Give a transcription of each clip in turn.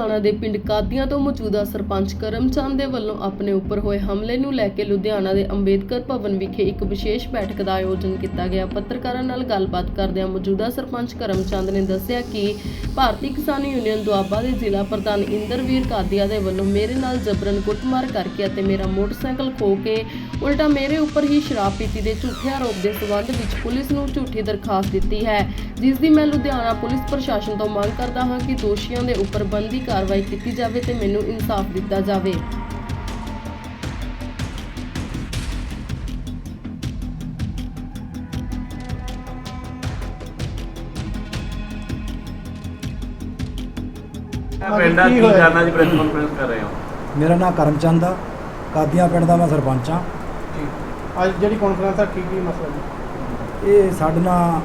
ਲੁਧਿਆਣਾ ਦੇ ਪਿੰਡ ਕਾਦੀਆਂ ਤੋਂ ਮੌਜੂਦਾ ਸਰਪੰਚ ਕਰਮਚੰਦ ਦੇ ਵੱਲੋਂ ਆਪਣੇ ਉੱਪਰ ਹੋਏ ਹਮਲੇ ਨੂੰ ਲੈ ਕੇ ਲੁਧਿਆਣਾ ਦੇ ਅੰਬੇਦਕਰ ਭਵਨ ਵਿਖੇ ਇੱਕ ਵਿਸ਼ੇਸ਼ ਬੈਠਕ ਦਾ ਆਯੋਜਨ ਕੀਤਾ ਗਿਆ। ਪੱਤਰਕਾਰਾਂ ਨਾਲ ਗੱਲਬਾਤ ਕਰਦਿਆਂ ਮੌਜੂਦਾ ਸਰਪੰਚ ਕਰਮਚੰਦ ਨੇ ਦੱਸਿਆ ਕਿ ਭਾਰਤੀ ਕਿਸਾਨ ਯੂਨੀਅਨ ਦੁਆਬਾ ਦੇ ਜ਼ਿਲ੍ਹਾ ਪ੍ਰਧਾਨ ਇੰਦਰਵੀਰ ਕਾਦੀਆਂ ਦੇ ਵੱਲੋਂ ਮੇਰੇ ਨਾਲ ਜਬਰਨ ਕੁੱਟਮਾਰ ਕਰਕੇ ਅਤੇ ਮੇਰਾ ਮੋਟਰਸਾਈਕਲ ਖੋ ਕੇ ਉਲਟਾ ਮੇਰੇ ਉੱਪਰ ਹੀ ਸ਼ਰਾਬ ਪੀਤੀ ਦੇ ਝੂਠੇ ਆਰੋਪ ਦੇ ਸਬੰਧ ਵਿੱਚ ਪੁਲਿਸ ਨੂੰ ਝੂਠੀ ਦਰਖਾਸਤ ਦਿੱਤੀ ਹੈ। ਜਿਸ ਦੀ ਮੈਂ ਲੁਧਿਆਣਾ ਪੁਲਿਸ ਪ੍ਰਸ਼ਾਸਨ ਤੋਂ ਮੰਗ ਕਰਦਾ ਹਾਂ ਕਿ ਦੋਸ਼ੀਆਂ ਦੇ ਉੱਪਰ ਬਣਦੀ ਕਾਰਵਾਈ ਕੀਤੀ ਜਾਵੇ ਤੇ ਮੈਨੂੰ ਇਨਸਾਫ ਦਿੱਤਾ ਜਾਵੇ। ਪਿੰਡਾਂ ਕੀ ਕਰਨਾ ਜੀ? ਪ੍ਰੈਸ ਕਾਨਫਰੰਸ ਕਰ ਰਹੇ ਹੋ। ਮੇਰਾ ਨਾਮ ਕਰਮਚੰਦ ਆ। ਕਾਦੀਆਂ ਪਿੰਡ ਦਾ ਮੈਂ ਸਰਪੰਚ ਆ। ਜੀ। ਅੱਜ ਜਿਹੜੀ ਕਾਨਫਰੰਸ ਆ ਕੀ ਕੀ ਮਸਲਾ ਜੀ? ਇਹ ਸਾਡੇ ਨਾਲ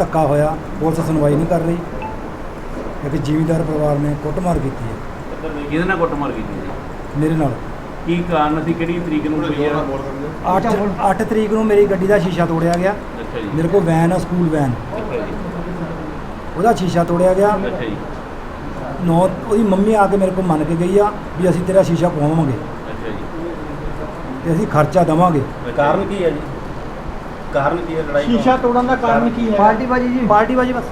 ਧੱਕਾ ਹੋਇਆ ਪੁਲਿਸ ਸੁਣਵਾਈ ਨਹੀਂ ਕਰ ਰਹੀ। ਇੱਕ ਜ਼ਿਮੀਂਦਾਰ ਪਰਿਵਾਰ ਨੇ ਕੁੱਟਮਾਰ ਕੀਤੀ ਹੈ। ਕਿਹਦੇ ਨਾਲ ਕੁੱਟਮਾਰ ਕੀਤੀ ਜੀ ਮੇਰੇ ਨਾਲ। ਕੀ ਕਾਰਨ ਸੀ? ਕਿਹੜੀ ਤਰੀਕ ਨੂੰ ਹੋਈ ਆ 8 8 ਤਰੀਕ ਨੂੰ ਮੇਰੀ ਗੱਡੀ ਦਾ ਸ਼ੀਸ਼ਾ ਤੋੜਿਆ ਗਿਆ। ਅੱਛਾ ਜੀ। ਮੇਰੇ ਕੋਲ ਵੈਨ ਆ ਸਕੂਲ ਵੈਨ। ਅੱਛਾ ਜੀ। ਉਹਦਾ ਸ਼ੀਸ਼ਾ ਤੋੜਿਆ ਗਿਆ। ਅੱਛਾ ਜੀ। ਨੌ ਉਹਦੀ ਮੰਮੀ ਆ ਕੇ ਮੇਰੇ ਕੋਲ ਮੰਨ ਕੇ ਗਈ ਆ ਵੀ ਅਸੀਂ ਤੇਰਾ ਸ਼ੀਸ਼ਾ ਪਵਾਵਾਂਗੇ ਅੱਛਾ ਜੀ। ਤੇ ਅਸੀਂ ਖਰਚਾ ਦੇਵਾਂਗੇ। ਕਾਰਨ ਕੀ ਹੈ ਜੀ? ਕਾਰਨ ਕੀ ਹੈ ਲੜਾਈ ਦਾ? ਸ਼ੀਸ਼ਾ ਤੋੜਨ ਦਾ ਕਾਰਨ ਕੀ ਹੈ? ਬਾਜੀ ਜੀ। ਪਾਰਟੀ ਬਾਜੀ ਬਸ।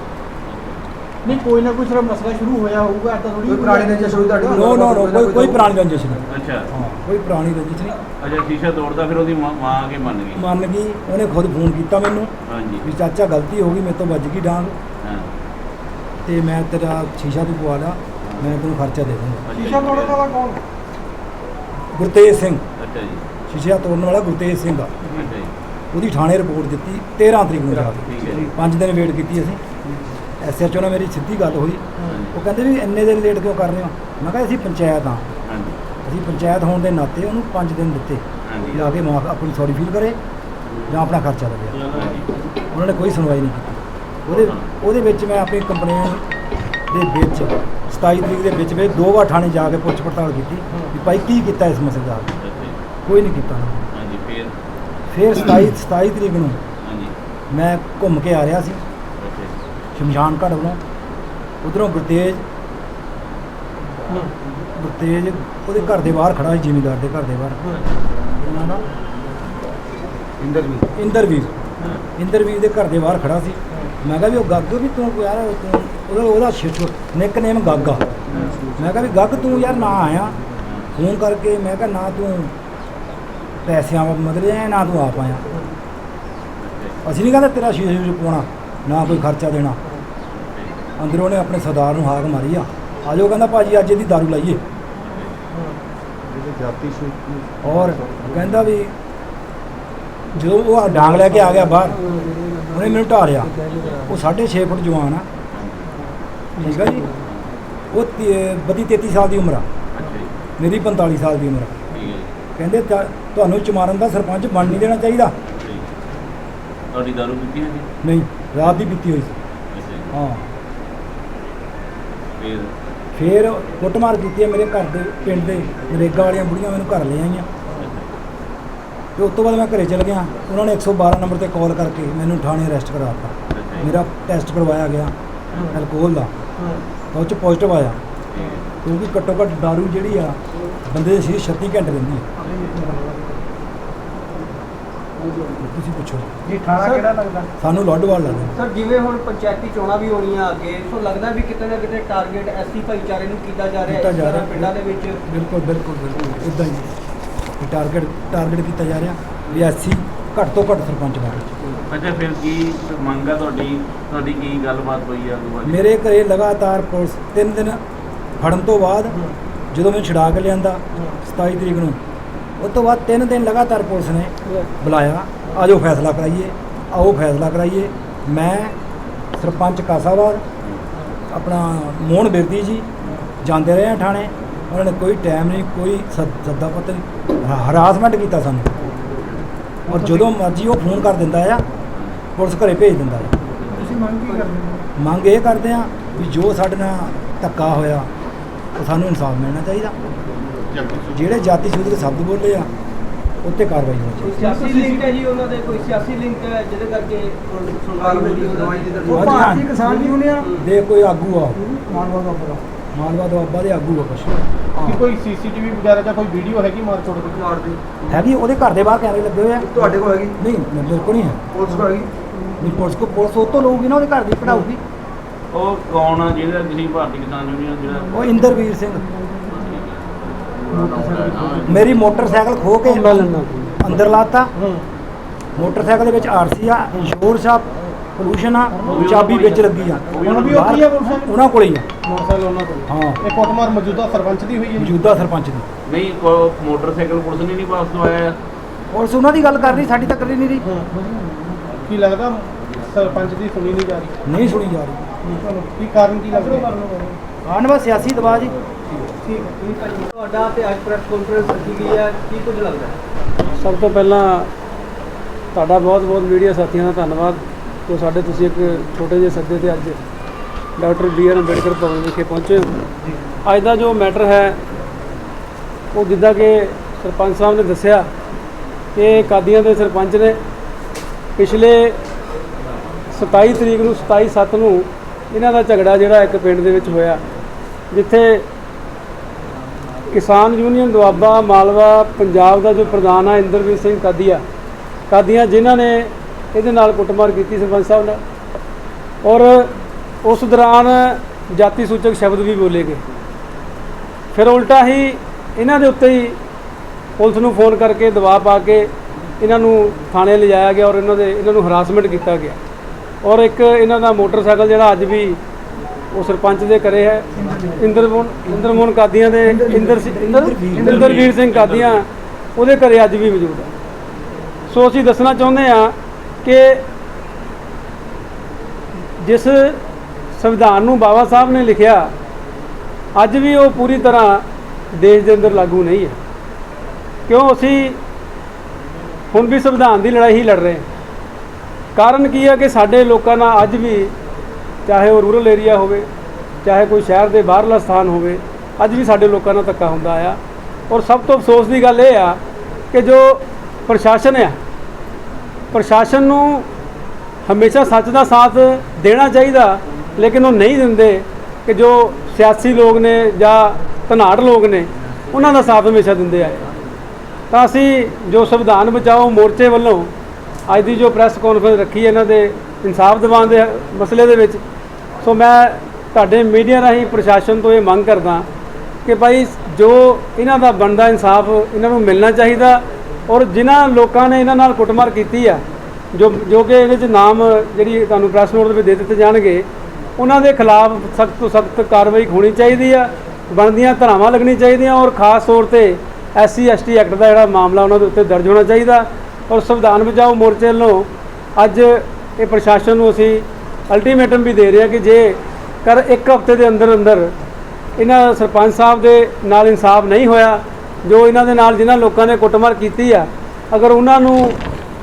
ਨਹੀਂ ਕੋਈ ਨਾ ਕੋਈ ਸਿਰਫ ਮਸਲਾ ਸ਼ੁਰੂ ਹੋਇਆ ਹੋਊਗਾ ਤਾਂ ਥੋੜੀ ਕੋਈ ਪੁਰਾਣੀ ਰੰਜਿਸ਼ ਹੋਈ ਤੁਹਾਡੀ? ਨੋ ਨੋ ਨੋ ਕੋਈ ਕੋਈ ਪੁਰਾਣੀ ਰੰਜਿਸ਼ ਨਹੀਂ। ਅੱਛਾ। ਹਾਂ ਕੋਈ ਪੁਰਾਣੀ ਰੰਜਿਸ਼ ਨਹੀਂ। ਅੱਛਾ ਸ਼ੀਸ਼ਾ ਤੋੜਦਾ ਫਿਰ ਉਹਦੀ ਮਾਂ ਆ ਕੇ ਮੰਨ ਗਈ। ਮੰਨ ਗਈ ਉਹਨੇ ਖੁਦ ਫੋਨ ਕੀਤਾ ਮੈਨੂੰ ਹਾਂਜੀ। ਵੀ ਚਾਚਾ ਗਲਤੀ ਹੋ ਗਈ ਮੇਰੇ ਤੋਂ ਵੱਜ ਗਈ ਡਾਂਗ। ਹਾਂ। ਤੇ ਮੈਂ ਤੇਰਾ ਸ਼ੀਸ਼ਾ ਤੂੰ ਪਵਾ ਲਾ ਮੈਂ ਤੈਨੂੰ ਖਰਚਾ ਦੇ ਦੂੰਗਾ। ਸ਼ੀਸ਼ਾ। ਤੋੜਨ ਵਾਲਾ ਕੌਣ? ਗੁਰਤੇਜ ਸਿੰਘ। ਅੱਛਾ ਜੀ। ਸ਼ੀਸ਼ਾ ਤੋੜਨ ਵਾਲਾ ਗੁਰਤੇਜ ਸਿੰਘ ਆ। ਅੱਛਾ ਜੀ। ਉਹਦੀ ਥਾਣੇ ਰਿਪੋਰਟ ਦਿੱਤੀ 13 ਤਰੀਕ ਨੂੰ ਜਾ ਕੇ। ਠੀਕ ਹੈ ਜੀ। 5 ਦਿਨ ਵੇਟ ਕੀਤੀ ਅਸੀਂ। ਐਸਐਚਓ ਨਾਲ ਮੇਰੀ ਸਿੱਧੀ ਗੱਲ ਹੋਈ। ਉਹ ਕਹਿੰਦੇ ਵੀ ਇੰਨੇ ਦਿਨ ਲੇਟ ਕਿਉਂ ਕਰ ਰਹੇ ਹੋ? ਮੈਂ ਕਿਹਾ ਅਸੀਂ ਪੰਚਾਇਤ ਆ ਹਾਂਜੀ। ਅਸੀਂ ਪੰਚਾਇਤ ਹੋਣ ਦੇ ਨਾਤੇ ਉਹਨੂੰ 5 ਦਿਨ ਦਿੱਤੇ। ਹਾਂਜੀ। ਜਾ ਕੇ ਮਾਫ ਆਪਣੀ ਸੌਰੀ ਫੀਲ ਕਰੇ ਜਾਂ ਆਪਣਾ ਖਰਚਾ ਹਾਂਜੀ ਉਹਨਾਂ ਨੇ ਕੋਈ ਸੁਣਵਾਈ ਨਹੀਂ ਕੀਤੀ। ਉਹਦੇ ਉਹਦੇ ਵਿੱਚ ਮੈਂ ਆਪਣੀ ਕੰਪਲੇਨ ਦੇ ਵਿੱਚ 27 ਤਰੀਕ ਦੇ ਵਿੱਚ ਵਿੱਚ ਦੋ ਵਾਰ ਥਾਣੇ ਜਾ ਕੇ ਪੁੱਛ ਪੜਤਾਲ ਕੀਤੀ ਵੀ ਭਾਈ ਕੀ ਕੀਤਾ ਇਸ ਮਸਲੇ ਦਾ? ਕੋਈ ਨਹੀਂ ਕੀਤਾ। ਉਹਨਾਂ ਨੇ। ਫਿਰ ਫਿਰ 27 27 ਤਰੀਕ ਨੂੰ ਹਾਂਜੀ। ਮੈਂ ਘੁੰਮ ਕੇ ਆ ਰਿਹਾ ਸੀ। ਸ਼ਮਸ਼ਾਨ ਘਾਟ ਵੱਲੋਂ। ਉਧਰੋਂ ਗੁਰਤੇਜ ਗੁਰਤੇਜ ਉਹਦੇ ਘਰ ਦੇ ਬਾਹਰ ਖੜਾ ਸੀ ਜ਼ਿਮੀਂਦਾਰ ਦੇ ਘਰ ਦੇ ਬਾਹਰ। ਉਹਨਾਂ ਦਾ ਇੰਦਰਵੀਰ। ਇੰਦਰਵੀਰ। ਇੰਦਰਵੀਰ ਦੇ ਘਰ ਦੇ ਬਾਹਰ ਖੜਾ ਸੀ। ਮੈਂ ਕਿਹਾ ਵੀ ਉਹ ਗੱਗ ਵੀ ਤੂੰ ਯਾਰ ਤੂੰ ਉਹਦਾ ਉਹਦਾ ਸ਼ਿਟ ਨਿਕਨੇਮ ਗੱਗ ਆ। ਮੈਂ ਕਿਹਾ ਵੀ ਗੱਗ ਤੂੰ ਯਾਰ ਨਾ ਆਇਆ। ਫੋਨ ਕਰਕੇ ਮੈਂ ਕਿਹਾ ਨਾ ਤੂੰ ਪੈਸਿਆਂ ਮਤਲਬ ਇਹ ਨਾ ਤੂੰ ਆਪ ਆਇਆ ਅਸੀਂ ਨਹੀਂ ਕਹਿੰਦੇ ਤੇਰਾ ਸ਼ੀਸ਼ੇ ਵਿੱਚ ਪਾਉਣਾ ਨਾ ਕੋਈ ਖਰਚਾ ਦੇਣਾ। ਅੰਦਰੋਂ ਨੇ ਆਪਣੇ ਸਰਦਾਰ ਨੂੰ ਹਾਕ ਮਾਰੀ ਆ। ਆਜੋ ਕਹਿੰਦਾ ਭਾਜੀ ਅੱਜ ਇਹਦੀ ਦਾਰੂ ਲਾਈਏ। ਜਾਤੀ ਔਰ ਕਹਿੰਦਾ ਵੀ ਜਦੋਂ ਉਹ ਡਾਂਗ ਲੈ ਕੇ ਆ ਗਿਆ ਬਾਹਰ ਉਹਨੇ ਮੈਨੂੰ ਢਾਰਿਆ ਉਹ 6.5 ਫੁੱਟ ਜਵਾਨ ਆ। ਠੀਕ ਆ ਜੀ? ਉਹ 32 33 ਸਾਲ ਦੀ ਉਮਰ ਆ। ਮੇਰੀ 45 ਸਾਲ ਦੀ ਉਮਰ ਆ। ਕਹਿੰਦੇ ਤੁਹਾਨੂੰ ਚਮਾਰਨ ਦਾ ਸਰਪੰਚ ਬਣ ਨਹੀਂ ਦੇਣਾ ਚਾਹੀਦਾ। ਤੁਹਾਡੀ ਦਾਰੂ ਪੀਤੀ ਹੈ ਜੀ? ਨਹੀਂ ਰਾਤ ਦੀ ਪੀਤੀ ਹੋਈ ਸੀ। ਅੱਛਾ ਜੀ। ਹਾਂ। ਫਿਰ? ਫੇਰ ਕੁੱਟਮਾਰ ਕੀਤੀ ਹੈ ਮੇਰੇ ਘਰ ਦੇ ਪਿੰਡ ਦੇ ਨਰੇਗਾ ਵਾਲੀਆਂ ਬੁੜੀਆਂ ਮੈਨੂੰ ਘਰ ਲੈ ਆਈਆਂ। ਤੇ ਉਸ ਤੋਂ ਬਾਅਦ ਮੈਂ ਘਰੇ ਚਲ ਗਿਆ। ਉਹਨਾਂ ਨੇ 112 ਨੰਬਰ ਤੇ ਕਾਲ ਕਰਕੇ ਮੈਨੂੰ ਥਾਣੇ ਅਰੈਸਟ ਕਰਾ ਦਿੱਤਾ। ਅੱਛਾ ਜੀ। ਮੇਰਾ ਟੈਸਟ ਕਰਵਾਇਆ ਗਿਆ ਅਲਕੋਹਲ ਦਾ। ਤਾਂ ਉਹ ਚ ਪੋਜ਼ਿਟਿਵ ਆਇਆ। ਠੀਕ ਹੈ। ਕਿਉਂਕਿ ਘੱਟੋ ਘੱਟ ਦਾਰੂ ਜਿਹੜੀ ਆ ਬੰਦੇ ਦੇ ਸਰੀਰ 36 ਘੰਟੇ ਰਹਿੰਦੀ ਹੈ। ਤੁਸੀਂ ਪੁੱਛੋ। ਜੀ ਥਾਣਾ ਕਿਹੜਾ ਲੱਗਦਾ? ਸਾਨੂੰ ਲੋਡਵਾਲ ਲੱਗਦਾ। ਸਰ ਜਿਵੇਂ ਹੁਣ ਪੰਚਾਇਤੀ ਚੋਣਾਂ ਵੀ ਹੋਣੀਆਂ ਅੱਗੇ ਸੋ ਲੱਗਦਾ ਵੀ ਕਿਤੇ ਨਾ ਕਿਤੇ ਟਾਰਗੇਟ ਐਸੀ ਭਾਈਚਾਰੇ ਨੂੰ ਕੀਤਾ ਜਾ ਰਿਹਾ ਕੀਤਾ ਇਸ ਜਾ ਤਰ੍ਹਾਂ ਰਿਹਾ। ਪਿੰਡਾਂ ਦੇ ਵਿੱਚ। ਬਿਲਕੁਲ ਬਿਲਕੁਲ ਬਿਲਕੁਲ ਇਦਾਂ ਹੀ। ਟਾਰਗੇਟ ਟਾਰਗੇਟ ਕੀਤਾ ਜਾ ਰਿਹਾ ਵੀ ਐਸੀ ਘੱਟ ਤੋਂ ਘੱਟ ਸਰਪੰਚ ਬਣੇ। ਅੱਛਾ ਫਿਰ ਕੀ ਮੰਗ ਆ ਤੁਹਾਡੀ? ਤੁਹਾਡੀ ਕੀ ਗੱਲਬਾਤ ਹੋਈ ਆ ਦੁਬਾਰਾ ਮੇਰੇ ਘਰੇ ਲਗਾਤਾਰ ਪੁਲਿਸ ਤਿੰਨ ਦਿਨ ਫੜਨ ਤੋਂ ਬਾਅਦ ਜਦੋਂ ਮੈਨੂੰ ਛੁਡਾ ਕੇ ਲਿਆਂਦਾ 27 ਤਰੀਕ ਨੂੰ ਉਸ ਤੋਂ ਬਾਅਦ ਤਿੰਨ ਦਿਨ ਲਗਾਤਾਰ ਪੁਲਿਸ ਨੇ ਬੁਲਾਇਆ ਆਜੋ ਫੈਸਲਾ ਕਰਾਈਏ ਆਓ ਫੈਸਲਾ ਕਰਾਈਏ। ਮੈਂ ਸਰਪੰਚ ਕਾਸਾਵਾਲ ਆਪਣਾ ਮੋਹਨ ਬਿਰਦੀ ਜੀ ਜਾਂਦੇ ਰਹੇ ਆ ਥਾਣੇ। ਉਹਨਾਂ ਨੇ ਕੋਈ ਟਾਈਮ ਨਹੀਂ ਕੋਈ ਸੱਦ- ਸੱਦਾ ਪੱਤਰ ਨਹੀਂ ਹਰਾਸਮੈਂਟ ਕੀਤਾ ਸਾਨੂੰ। ਔਰ ਜਦੋਂ ਮਰਜ਼ੀ ਉਹ ਫੋਨ ਕਰ ਦਿੰਦਾ ਆ ਪੁਲਿਸ ਘਰੇ ਭੇਜ ਦਿੰਦਾ ਆ। ਤੁਸੀਂ ਮੰਗ ਕੀ ਕਰਦੇ ਹੋ? ਮੰਗ ਇਹ ਕਰਦੇ ਆ ਵੀ ਜੋ ਸਾਡੇ ਨਾਲ ਧੱਕਾ ਹੋਇਆ ਉਹ ਸਾਨੂੰ ਇਨਸਾਫ ਮਿਲਣਾ ਚਾਹੀਦਾ। ਜਿਹੜੇ ਜਾਤੀ ਸੂਚਕ ਸ਼ਬਦ ਬੋਲੇ ਆ ਉੱਤੇ ਕਾਰਵਾਈ ਹੋਣੀ ਸਿਆਸੀ ਲਿੰਕ ਹੈ ਜੀ ਉਹਨਾਂ ਦੇ ਕੋਈ ਸਿਆਸੀ ਲਿੰਕ ਹੈ ਜਿਹਦੇ ਕਰਕੇ ਸੁਣਵਾਈ ਹੁੰਦੀ ਦੀ ਉਹ ਭਾਰਤੀ ਕਿਸਾਨ ਯੂਨੀਅਨ ਦੇ ਕੋਈ ਆਗੂ ਆ ਮਾਨਵਾ ਦਾ ਪੂਰਾ ਮਾਲਵਾ ਦੁਆਬਾ ਦੇ ਆਗੂ ਆ ਕੁਛ। ਕਿ ਕੋਈ ਸੀਸੀਟੀਵੀ ਵਗੈਰਾ ਜਾਂ ਕੋਈ ਵੀਡੀਓ ਹੈਗੀ ਮਾਰ ਚੋੜ ਦੀ ਮਾਰਦੀ ਹੈਗੀ ਉਹਦੇ ਘਰ ਦੇ ਬਾਹਰ ਕੈਮਰੇ ਲੱਗੇ ਹੋਏ ਆ। ਤੁਹਾਡੇ ਕੋਲ ਹੈਗੀ? ਨਹੀਂ ਮੇਰੇ ਕੋਲ ਨਹੀਂ ਹੈ। ਪੁਲਿਸ ਕੋਲ ਹੈਗੀ? ਨਹੀਂ ਪੁਲਿਸ ਕੋ ਪੁਲਿਸ ਉਹ ਤੋਂ ਲਊਗੀ ਨਾ ਉਹਦੇ ਘਰ ਦੀ ਕਢਾਊਗੀ। ਉਹ ਕੌਣ ਆ ਜਿਹਦਾ ਤੁਸੀਂ ਭਾਰਤੀ ਕਿਸਾਨ ਯੂਨੀਅਨ ਜਿਹੜਾ ਉਹ ਇੰਦਰਵੀਰ ਸਿੰਘ। ਮੇਰੀ ਮੋਟਰਸਾਈਕਲ ਖੋ ਕੇ ਅੰਦਰ ਲਾਤਾ। ਮੋਟਰਸਾਈਕਲ ਦੇ ਵਿੱਚ ਆਰਸੀ ਆ ਇੰਸ਼ੋਰੈਂਸ ਆ ਪੋਲੂਸ਼ਨ ਆ ਚਾਬੀ ਵਿੱਚ ਲੱਗੀ ਆ। ਹੁਣ ਵੀ ਉੱਥੇ ਹੀ ਆ ਮੋਟਰਸਾਈਕਲ? ਉਹਨਾਂ ਕੋਲ ਹੀ ਆ। ਮੋਟਰਸਾਈਕਲ ਉਹਨਾਂ ਕੋਲ। ਹਾਂ। ਇਹ ਕੁੱਟਮਾਰ ਮੌਜੂਦਾ ਸਰਪੰਚ ਦੀ ਹੋਈ ਹੈ ਜੀ? ਮੌਜੂਦਾ ਸਰਪੰਚ ਦੀ। ਨਹੀਂ ਕੋ- ਮੋਟਰਸਾਈਕਲ ਪੁਲਿਸ ਨੇ ਨਹੀਂ ਵਾਪਸ ਦਵਾਇਆ ਪੁਲਿਸ ਉਹਨਾਂ ਦੀ ਗੱਲ ਕਰ ਰਹੀ ਸਾਡੀ ਤਾਂ ਕਰੀ ਨਹੀਂ ਰਹੀ। ਕੀ ਲੱਗਦਾ ਸਰਪੰਚ ਦੀ ਸੁਣੀ ਨਹੀਂ ਜਾ ਰਹੀ? ਨਹੀਂ ਸੁਣੀ ਜਾ ਰਹੀ। ਕੀ ਕਾਰਨ ਕੀ ਲੱਗਦਾ? ਵਾ ਸਿਆਸੀ ਦਬਾਅ ਜੀ। ਠੀਕ ਹੈ ਠੀਕ ਹੈ ਜੀ। ਤੁਹਾਡਾ ਤੇ ਅੱਜ ਪ੍ਰੈਸ ਕਾਨਫਰੰਸ ਰੱਖੀ ਗਈ ਹੈ ਕੀ ਕੁਝ ਲੱਗਦਾ ਹੈ? ਸਭ ਤੋਂ ਪਹਿਲਾਂ ਤੁਹਾਡਾ ਬਹੁਤ-ਬਹੁਤ ਮੀਡੀਆ ਸਾਥੀਆਂ ਦਾ ਧੰਨਵਾਦ। ਜੋ ਸਾਡੇ ਤੁਸੀਂ ਇੱਕ ਛੋਟੇ ਜਿਹੇ ਸੱਦੇ ਤੇ ਅੱਜ doctor B R Ambedkar Bhawan ਵਿਖੇ ਪਹੁੰਚੇ ਹੋ। ਅੱਜ ਦਾ ਜੋ ਮੈਟਰ ਹੈ ਉਹ ਜਿੱਦਾਂ ਕਿ ਸਰਪੰਚ ਸਾਹਿਬ ਨੇ ਦੱਸਿਆ ਕਿ ਕਾਦੀਆਂ ਦੇ ਸਰਪੰਚ ਨੇ ਪਿਛਲੇ 27 ਤਰੀਕ ਨੂੰ 27 7 ਨੂੰ ਇਹਨਾਂ ਦਾ ਝਗੜਾ ਜਿਹੜਾ ਇੱਕ ਪਿੰਡ ਦੇ ਵਿੱਚ ਹੋਇਆ ਜਿੱਥੇ ਕਿਸਾਨ ਯੂਨੀਅਨ ਦੁਆਬਾ ਮਾਲਵਾ ਪੰਜਾਬ ਦਾ ਜੋ ਪ੍ਰਧਾਨ ਆ, ਇੰਦਰਵੀਰ ਸਿੰਘ ਕਾਦੀਆ ਕਾਦੀਆਂ ਜਿਨ੍ਹਾਂ ਨੇ ਇਹਦੇ ਨਾਲ ਕੁੱਟਮਾਰ ਕੀਤੀ ਸਰਪੰਚ ਸਾਹਿਬ ਨਾਲ। ਔਰ ਉਸ ਦੌਰਾਨ ਜਾਤੀ ਸੂਚਕ ਸ਼ਬਦ ਵੀ ਬੋਲੇ ਗਏ। ਫਿਰ ਉਲਟਾ ਹੀ ਇਹਨਾਂ ਦੇ ਉੱਤੇ ਹੀ ਪੁਲਿਸ ਨੂੰ ਫੋਨ ਕਰਕੇ ਦਬਾਅ ਪਾ ਕੇ ਇਹਨਾਂ ਨੂੰ ਥਾਣੇ ਲਿਜਾਇਆ ਗਿਆ ਔਰ ਇਹਨਾਂ ਦੇ, ਇਹਨਾਂ ਨੂੰ ਹਰਾਸਮੈਂਟ ਕੀਤਾ ਗਿਆ। ਔਰ ਇੱਕ ਇਹਨਾਂ ਦਾ ਮੋਟਰਸਾਈਕਲ ਜਿਹੜਾ ਅੱਜ ਵੀ ਉਹ ਸਰਪੰਚ ਦੇ ਘਰੇ ਹੈ। ਇੰਦਰਮੋਹਨ ਇੰਦਰਮੋਹਨ ਕਾਦੀਆਂ ਦੇ ਇੰਦਰ ਸਿੰਘ- ਇੰਦਰਵੀਰ ਸਿੰਘ ਕਾਦੀਆਂ ਉਹਦੇ ਘਰੇ ਅੱਜ ਵੀ ਮੌਜੂਦ ਹੈ। ਸੋ ਅਸੀਂ ਦੱਸਣਾ ਚਾਹੁੰਦੇ ਹਾਂ ਕਿ ਜਿਸ ਸੰਵਿਧਾਨ ਨੂੰ ਬਾਬਾ ਸਾਹਿਬ ਨੇ ਲਿਖਿਆ, ਅੱਜ ਵੀ ਉਹ ਪੂਰੀ ਤਰ੍ਹਾਂ ਦੇਸ਼ ਦੇ ਅੰਦਰ ਲਾਗੂ ਨਹੀਂ ਹੈ। ਕਿਉਂ ਅਸੀਂ ਹੁਣ ਵੀ ਸੰਵਿਧਾਨ ਦੀ ਲੜਾਈ ਹੀ ਲੜ ਰਹੇ ਹਾਂ। ਕਾਰਨ ਕੀ ਹੈ ਕਿ ਸਾਡੇ ਲੋਕਾਂ ਨਾਲ ਅੱਜ ਵੀ ਚਾਹੇ ਉਹ ਰੂਰਲ ਏਰੀਆ ਹੋਵੇ, ਚਾਹੇ ਕੋਈ ਸ਼ਹਿਰ ਦੇ ਬਾਹਰਲਾ ਸਥਾਨ ਹੋਵੇ, ਅੱਜ ਵੀ ਸਾਡੇ ਲੋਕਾਂ ਨਾਲ ਧੱਕਾ ਹੁੰਦਾ ਆ। ਔਰ ਸਭ ਤੋਂ ਅਫਸੋਸ ਦੀ ਗੱਲ ਇਹ ਆ ਕਿ ਜੋ ਪ੍ਰਸ਼ਾਸਨ ਆ, ਪ੍ਰਸ਼ਾਸਨ ਨੂੰ ਹਮੇਸ਼ਾ ਸੱਚ ਦਾ ਸਾਥ ਦੇਣਾ ਚਾਹੀਦਾ, ਲੇਕਿਨ ਉਹ ਨਹੀਂ ਦਿੰਦੇ ਕਿ ਜੋ ਸਿਆਸੀ ਲੋਕ ਨੇ ਜਾਂ ਧਨਾੜ ਲੋਕ ਨੇ, ਉਹਨਾਂ ਦਾ ਸਾਥ ਹਮੇਸ਼ਾ ਦਿੰਦੇ ਆਏ। ਤਾਂ ਅਸੀਂ ਜੋ ਸੰਵਿਧਾਨ ਬਚਾਓ ਮੋਰਚੇ ਵੱਲੋਂ, ਅੱਜ ਦੀ ਜੋ ਪ੍ਰੈਸ ਕਾਨਫਰੰਸ ਰੱਖੀ ਇਹਨਾਂ ਦੇ ਇਨਸਾਫ ਦਿਵਾਉਣ ਦੇ ਮਸਲੇ ਦੇ ਵਿੱਚ ਸੋ ਮੈਂ ਤੁਹਾਡੇ ਮੀਡੀਆ ਰਾਹੀਂ ਪ੍ਰਸ਼ਾਸਨ ਤੋਂ ਇਹ ਮੰਗ ਕਰਦਾ ਕਿ ਭਾਈ ਜੋ ਇਹਨਾਂ ਦਾ ਬਣਦਾ ਇਨਸਾਫ, ਇਹਨਾਂ ਨੂੰ ਮਿਲਣਾ ਚਾਹੀਦਾ ਔਰ ਜਿਨ੍ਹਾਂ ਲੋਕਾਂ ਨੇ ਇਹਨਾਂ ਨਾਲ ਕੁੱਟਮਾਰ ਕੀਤੀ ਆ, ਜੋ ਜੋ ਕਿ ਇਹਦੇ ਚ ਨਾਮ ਜਿਹੜੀ ਤੁਹਾਨੂੰ ਪ੍ਰੈਸ ਨੋਟ ਦੇ ਵਿੱਚ ਦੇ ਦਿੱਤੇ ਜਾਣਗੇ, ਉਹਨਾਂ ਦੇ ਖਿਲਾਫ ਸਖਤ ਤੋਂ ਸਖਤ ਕਾਰਵਾਈ ਹੋਣੀ ਚਾਹੀਦੀ ਆ, ਬਣਦੀਆਂ ਧਾਰਾਵਾਂ ਲੱਗਣੀ ਚਾਹੀਦੀਆਂ ਔਰ ਖਾਸ ਤੌਰ ਤੇ ਐਸਸੀ, ਐਸਟੀ ਐਕਟ ਦਾ ਜਿਹੜਾ ਮਾਮਲਾ ਉਹਨਾਂ ਦੇ ਉੱਤੇ ਦਰਜ ਹੋਣਾ ਚਾਹੀਦਾ ਔਰ ਸੰਵਿਧਾਨ ਬਚਾਓ ਮੋਰਚੇ ਵੱਲੋਂ ਅੱਜ ਇਹ ਪ੍ਰਸ਼ਾਸਨ ਨੂੰ ਅਸੀਂ ਅਲਟੀਮੇਟਮ ਵੀ ਦੇ ਰਿਹਾ ਕਿ ਜੇ ਕਰ ਇੱਕ ਹਫ਼ਤੇ ਦੇ ਅੰਦਰ ਅੰਦਰ ਇਹਨਾਂ ਸਰਪੰਚ ਸਾਹਿਬ ਦੇ ਨਾਲ ਇਨਸਾਫ ਨਹੀਂ ਹੋਇਆ, ਜੋ ਇਹਨਾਂ ਦੇ ਨਾਲ ਜਿਨ੍ਹਾਂ ਲੋਕਾਂ ਨੇ ਕੁੱਟਮਾਰ ਕੀਤੀ ਆ, ਅਗਰ ਉਹਨਾਂ ਨੂੰ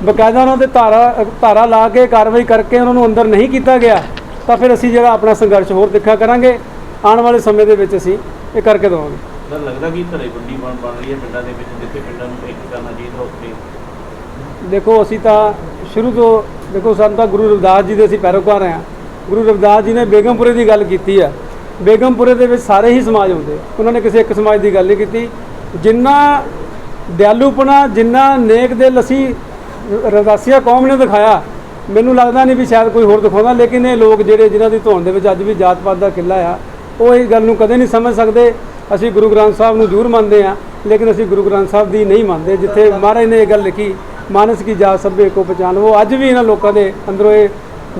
ਬਕਾਇਦਾ ਉਹਨਾਂ ਦੇ ਧਾਰਾ ਧਾਰਾ ਲਾ ਕੇ ਕਾਰਵਾਈ ਕਰਕੇ ਉਹਨਾਂ ਨੂੰ ਅੰਦਰ ਨਹੀਂ ਕੀਤਾ ਗਿਆ, ਤਾਂ ਫਿਰ ਅਸੀਂ ਜਿਹੜਾ ਆਪਣਾ ਸੰਘਰਸ਼ ਹੋਰ ਤਿੱਖਾ ਕਰਾਂਗੇ। ਆਉਣ ਵਾਲੇ ਸਮੇਂ ਦੇ ਵਿੱਚ ਅਸੀਂ ਇਹ ਕਰਕੇ ਦੇਵਾਂਗੇ। ਤਾਂ ਲੱਗਦਾ ਕਿ ਧਰੇ ਗੁੰਡੀ ਬਣ ਬਣ ਰਹੀ ਹੈ ਪਿੰਡਾਂ ਦੇ ਵਿੱਚ, ਜਿੱਥੇ ਪਿੰਡਾਂ ਨੂੰ ਇੱਕ ਕਰਨਾ ਚਾਹੀਦਾ ਉੱਥੇ ਦੇਖੋ, ਅਸੀਂ ਤਾਂ ਸ਼ੁਰੂ ਤੋਂ, ਦੇਖੋ, ਸਾਨੂੰ ਤਾਂ ਗੁਰੂ ਰਵਿਦਾਸ ਜੀ ਦੇ ਅਸੀਂ ਪੈਰੋਕਾਰ ਹਾਂ। ਗੁਰੂ ਰਵਿਦਾਸ ਜੀ ਨੇ ਬੇਗਮਪੁਰੇ ਦੀ ਗੱਲ ਕੀਤੀ ਆ ਬੇਗਮਪੁਰੇ ਦੇ ਵਿੱਚ ਸਾਰੇ ਹੀ ਸਮਾਜ ਆਉਂਦੇ ਉਹਨਾਂ ਨੇ ਕਿਸੇ ਇੱਕ ਸਮਾਜ ਦੀ ਗੱਲ ਨਹੀਂ ਕੀਤੀ। ਜਿੰਨਾ ਦਿਆਲੂਪਣਾ, ਜਿੰਨਾ ਨੇਕ ਦਿਲ ਅਸੀਂ ਰਵਦਾਸੀਆ ਕੌਮ ਨੇ ਦਿਖਾਇਆ, ਮੈਨੂੰ ਲੱਗਦਾ ਨਹੀਂ ਵੀ ਸ਼ਾਇਦ ਕੋਈ ਹੋਰ ਦਿਖਾਉਂਦਾ। ਲੇਕਿਨ ਇਹ ਲੋਕ ਜਿਹੜੇ, ਜਿਨ੍ਹਾਂ ਦੀ ਧੌਣ ਦੇ ਵਿੱਚ ਅੱਜ ਵੀ ਜਾਤ ਪਾਤ ਦਾ ਕਿੱਲਾ ਆ, ਉਹ ਇਸ ਗੱਲ ਨੂੰ ਕਦੇ ਨਹੀਂ ਸਮਝ ਸਕਦੇ। ਅਸੀਂ ਗੁਰੂ ਗ੍ਰੰਥ ਸਾਹਿਬ ਨੂੰ ਜ਼ਰੂਰ ਮੰਨਦੇ ਆ ਲੇਕਿਨ ਅਸੀਂ ਗੁਰੂ ਗ੍ਰੰਥ ਸਾਹਿਬ ਦੀ ਨਹੀਂ ਮੰਨਦੇ, ਜਿੱਥੇ ਮਹਾਰਾਜ ਨੇ ਇਹ ਗੱਲ ਲਿਖੀ। ਮਾਨਸ ਕੀ ਜਾਤ ਸਭੇ ਕੋ ਪਛਾਣ ਉਹ ਅੱਜ ਵੀ ਇਹਨਾਂ ਲੋਕਾਂ ਦੇ ਅੰਦਰੋਂ ਇਹ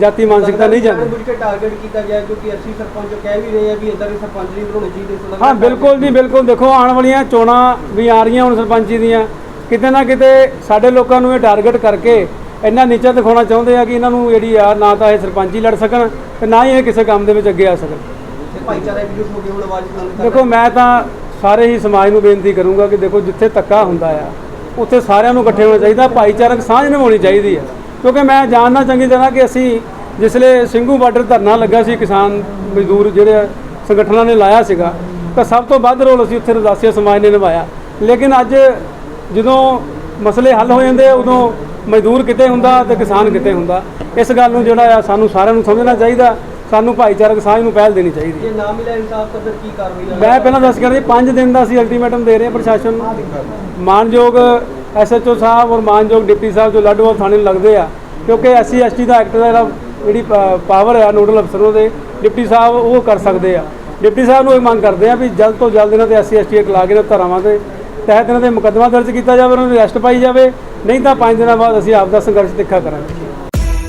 ਜਾਤੀ ਮਾਨਸਿਕਤਾ ਨਹੀਂ ਜਾਂਦੀ। ਕੇ ਟਾਰਗੇਟ ਕੀਤਾ ਗਿਆ ਕਿਉਂਕਿ ਅਸੀਂ ਸਰਪੰਚ ਕਹਿ ਵੀ ਰਹੇ ਆ ਵੀ ਇਦਾਂ ਦੇ ਸਰਪੰਚ ਨਹੀਂ ਬਣਾਉਣੇ ਚਾਹੀਦੇ ਹਾਂ ਬਿਲਕੁਲ ਜੀ ਬਿਲਕੁਲ। ਦੇਖੋ ਆਉਣ ਵਾਲੀਆਂ ਚੋਣਾਂ ਵੀ ਆ ਰਹੀਆਂ ਹੁਣ ਸਰਪੰਚੀ ਦੀਆਂ। ਕਿਤੇ ਨਾ ਕਿਤੇ ਸਾਡੇ ਲੋਕਾਂ ਨੂੰ ਇਹ ਟਾਰਗੇਟ ਕਰਕੇ ਇੰਨਾ ਨੀਚਾ ਦਿਖਾਉਣਾ ਚਾਹੁੰਦੇ ਆ ਕਿ ਇਹਨਾਂ ਨੂੰ ਜਿਹੜੀ ਆ ਨਾ ਤਾਂ ਇਹ ਸਰਪੰਚੀ ਲੜ ਸਕਣ ਤੇ ਨਾ ਹੀ ਇਹ ਕਿਸੇ ਕੰਮ ਦੇ ਵਿੱਚ ਅੱਗੇ ਆ ਸਕਣ। ਦੇਖੋ ਮੈਂ ਤਾਂ ਸਾਰੇ ਹੀ ਸਮਾਜ ਨੂੰ ਬੇਨਤੀ ਕਰੂੰਗਾ ਕਿ ਦੇਖੋ ਜਿੱਥੇ ਧੱਕਾ ਹੁੰਦਾ ਆ ਉੱਥੇ ਸਾਰਿਆਂ ਨੂੰ ਇਕੱਠੇ ਹੋਣਾ ਚਾਹੀਦਾ, ਭਾਈਚਾਰਕ ਸਾਂਝ ਨਿਭਾਉਣੀ ਚਾਹੀਦੀ ਹੈ। ਕਿਉਂਕਿ ਮੈਂ ਜਾਣਨਾ ਚੰਗੀ ਤਰ੍ਹਾਂ ਕਿ ਅਸੀਂ ਜਿਸਲੇ ਸਿੰਘੂ ਬਾਰਡਰ ਧਰਨਾ ਲੱਗਾ ਸੀ ਕਿਸਾਨ ਮਜ਼ਦੂਰ ਜਿਹੜੇ ਸੰਗਠਨਾਂ ਨੇ ਲਾਇਆ ਸੀਗਾ, ਤਾਂ ਸਭ ਤੋਂ ਵੱਧ ਰੋਲ ਅਸੀਂ ਉੱਥੇ ਰਦਾਸੀਆ ਸਮਾਜ ਨੇ ਨਿਭਾਇਆ। ਲੇਕਿਨ ਅੱਜ ਜਦੋਂ ਮਸਲੇ ਹੱਲ ਹੋ ਜਾਂਦੇ ਉਦੋਂ ਮਜ਼ਦੂਰ ਕਿਤੇ ਹੁੰਦਾ ਤੇ ਕਿਸਾਨ ਕਿਤੇ ਹੁੰਦਾ। ਇਸ ਗੱਲ ਨੂੰ ਜਿਹੜਾ ਆ ਸਾਨੂੰ ਸਾਰਿਆਂ ਨੂੰ ਸਮਝਣਾ ਚਾਹੀਦਾ। ਸਾਨੂੰ ਭਾਈਚਾਰਕ ਸਾਂਝ ਨੂੰ ਪਹਿਲ ਦੇਣੀ ਚਾਹੀਦੀ ਹੈ। ਜੇ ਨਾ ਮਿਲਿਆ ਇਨਸਾਫ ਤਾਂ ਫਿਰ ਕੀ ਕਾਰਵਾਈ ਆ ਮੈਂ ਪਹਿਲਾਂ ਦੱਸ ਗਿਆ ਜੀ 5 ਦਿਨ ਦਾ ਅਸੀਂ ਅਲਟੀਮੇਟਮ ਦੇ ਰਹੇ ਹਾਂ ਪ੍ਰਸ਼ਾਸਨ ਨੂੰ। ਮਾਨਯੋਗ ਐਸਐਚਓ ਸਾਹਿਬ ਔਰ ਮਾਨਯੋਗ ਡਿਪਟੀ ਸਾਹਿਬ ਜੋ ਲੱਡੂਵਾਲ ਥਾਣੇ ਨੂੰ ਲੱਗਦੇ ਆ ਕਿਉਂਕਿ ਐਸਸੀ ਐਸਟੀ ਦਾ ਐਕਟ ਦਾ ਜਿਹੜਾ ਜਿਹੜੀ ਪਾਵਰ ਆ ਨੋਡਲ ਅਫਸਰ ਉਹਦੇ ਡਿਪਟੀ ਸਾਹਿਬ ਉਹ ਕਰ ਸਕਦੇ ਆ। ਡਿਪਟੀ ਸਾਹਿਬ ਨੂੰ ਇਹ ਮੰਗ ਕਰਦੇ ਆ ਵੀ ਜਲਦ ਤੋਂ ਜਲਦ ਇਹਨਾਂ ਤੇ ਐਸਸੀ ਐਸਟੀ ਐਕਟ ਲਾ ਕੇ ਇਹਨਾਂ ਧਾਰਾਵਾਂ ਤੇ ਤਹਿਤ ਇਹਨਾਂ ਤੇ ਮੁਕੱਦਮਾ ਦਰਜ ਕੀਤਾ ਜਾਵੇ ਉਹਨਾਂ ਨੂੰ ਅਰੈਸਟ ਪਾਈ ਜਾਵੇ ਨਹੀਂ ਤਾਂ 5 ਦਿਨਾਂ ਬਾਅਦ ਅਸੀਂ ਆਪ ਦਾ ਸੰਘਰਸ਼ ਤਿੱਖਾ ਕਰਾਂਗੇ।